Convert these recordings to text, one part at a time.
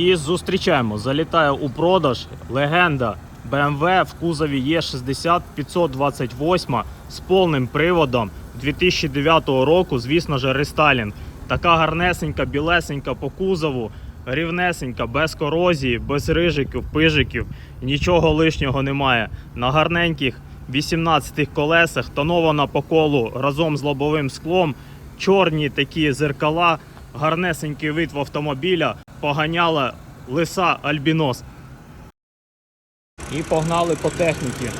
І зустрічаємо. Залітає у продаж легенда BMW в кузові Е60 528 з повним приводом 2009 року. Звісно ж, рестайлінг. Така гарнесенька, білесенька по кузову, рівнесенька, без корозії, без рижиків, пижиків. Нічого лишнього немає. На гарненьких 18 колесах, тонована по колу разом з лобовим склом. Чорні такі зеркала, гарнесенький вид в автомобіля, поганяла лиса Альбінос. І погнали по техніці.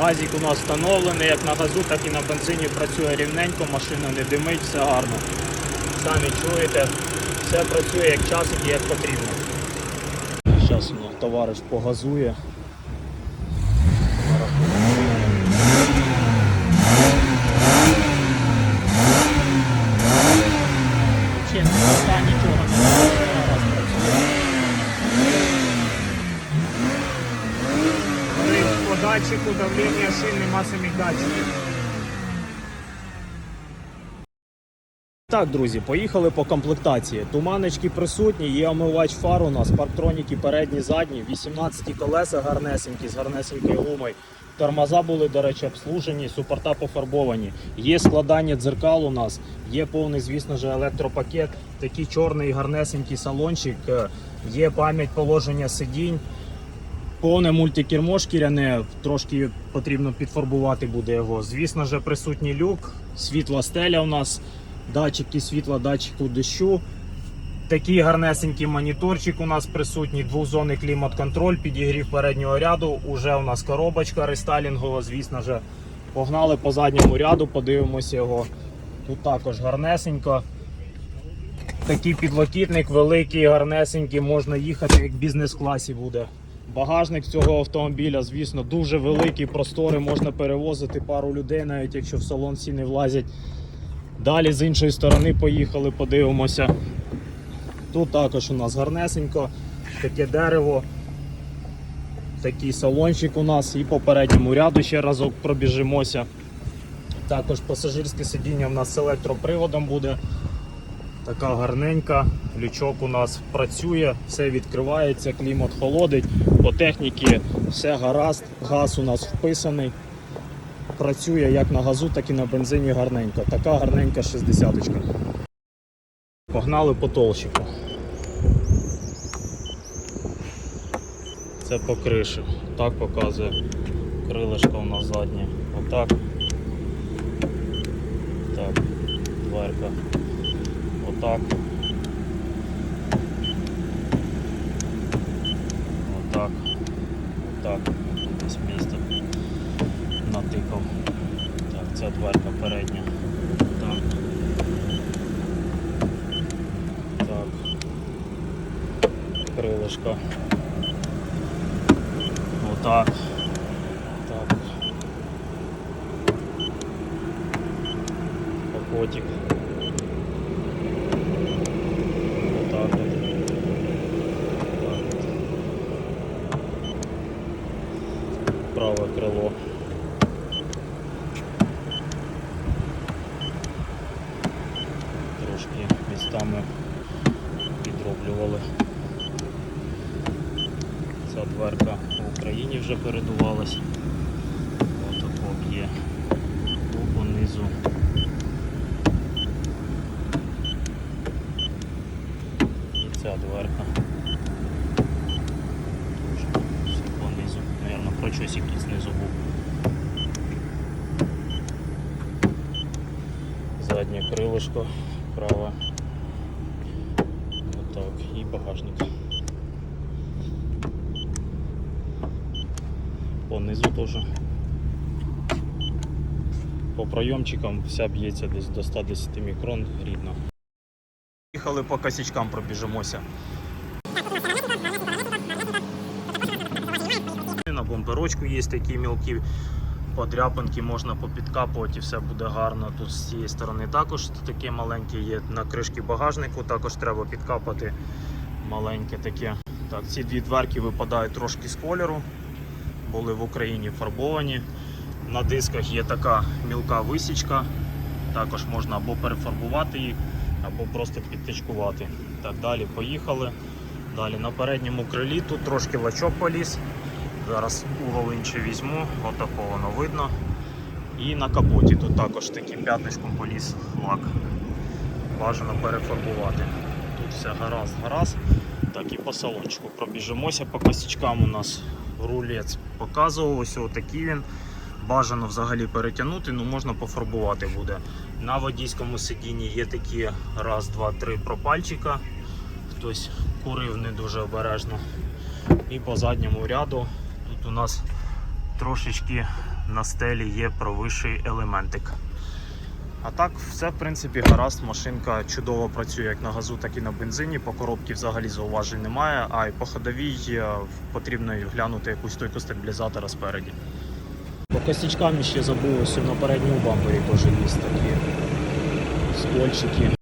Газік у нас встановлений, як на газу, так і на бензині працює рівненько, машина не димить, все гарно. Самі чуєте, все працює як час і як потрібно. Зараз товариш погазує. Взагалі, не нічого не раз працює. По датчику давлення шин нема самих датчиків. Так, друзі, поїхали по комплектації. Туманочки присутні, є омивач фар у нас, парктроніки передні, задні, 18 колеса гарнесенькі з гарнесенькою гумою. Тормоза були, до речі, обслужені, супорта пофарбовані. Є складання дзеркал у нас, є повний, звісно ж, електропакет, такий чорний гарнесенький салончик, е, є пам'ять положення сидінь. Повне мультикермо шкіряне, трошки потрібно підфарбувати буде його. Звісно ж, присутній люк, світла стеля у нас, датчики світла, датчику дощу. Такий гарнесенький моніторчик у нас присутній, двохзонний клімат-контроль, підігрів переднього ряду. Уже у нас коробочка рестайлінгова, звісно ж. Погнали по задньому ряду, подивимося його. Тут також гарнесенько. Такий підлокітник великий, гарнесенький, можна їхати як в бізнес-класі буде. Багажник цього автомобіля, звісно, дуже великий, просторий, можна перевозити пару людей, навіть якщо в салон всі не влазять. Далі з іншої сторони поїхали, подивимося. Тут також у нас гарнесенько, таке дерево, такий салончик у нас і по передньому ряду ще разок пробіжимося. Також пасажирське сидіння у нас з електроприводом буде. Така гарненька, лючок у нас працює, все відкривається, клімат холодить. По техніці все гаразд, газ у нас вписаний. Працює як на газу, так і на бензині гарненько. Така гарненька 60 -очка. Погнали по толщику. Це по криші. Так показує крилишко у нас заднє. Отак. Так, дверка. Отак. Отак. Отак. Ось місто натикав. Так, ця дверка передня. Так. Так. Крилишко. Отак. Так. Капотик. Отак от. Так от. Праве крило. Трошки містами підроблювали. Ця дверка в Україні вже передувалась. Отако є. Тут понизу. І ця дверка. Трошки все понизу. Наверно, прочосик і знизу був. Заднє крилишко праве. Отак. І багажник. Понизу теж. По пройомчикам вся б'ється десь до 110 мікрон рідно. Їхали по косячкам пробіжимося. На бомберочку є такі мілкі подряпинки, можна попідкапувати і все буде гарно. Тут з цієї сторони також таке маленьке є. На кришки багажнику також треба підкапати маленьке таке. Так, ці дві дверки випадають трошки з кольору. Були в Україні фарбовані. На дисках є така мілка висічка. Також можна або перефарбувати їх, або просто підтичкувати. Так далі поїхали. Далі на передньому крилі тут трошки лачок поліз. Зараз угол візьму, отакого воно видно. І на капоті тут також таким п'ятнишком поліз лак. Бажано перефарбувати. Тут все гаразд, гаразд. Так і по салончику пробіжимося по косячкам у нас рулець показував, ось отакий він. Бажано взагалі перетягнути, ну можна пофарбувати буде. На водійському сидінні є такі раз, два, три пропальчика. Хтось курив не дуже обережно. І по задньому ряду у нас трошечки на стелі є провисший елементик. А так, все в принципі гаразд. Машинка чудово працює як на газу, так і на бензині. По коробці взагалі зауважень немає, а й по ходовій е, потрібно глянути якусь стойку стабілізатора спереді. По косячкам ще забув, ось на передньому бампері теж є такі скольчики.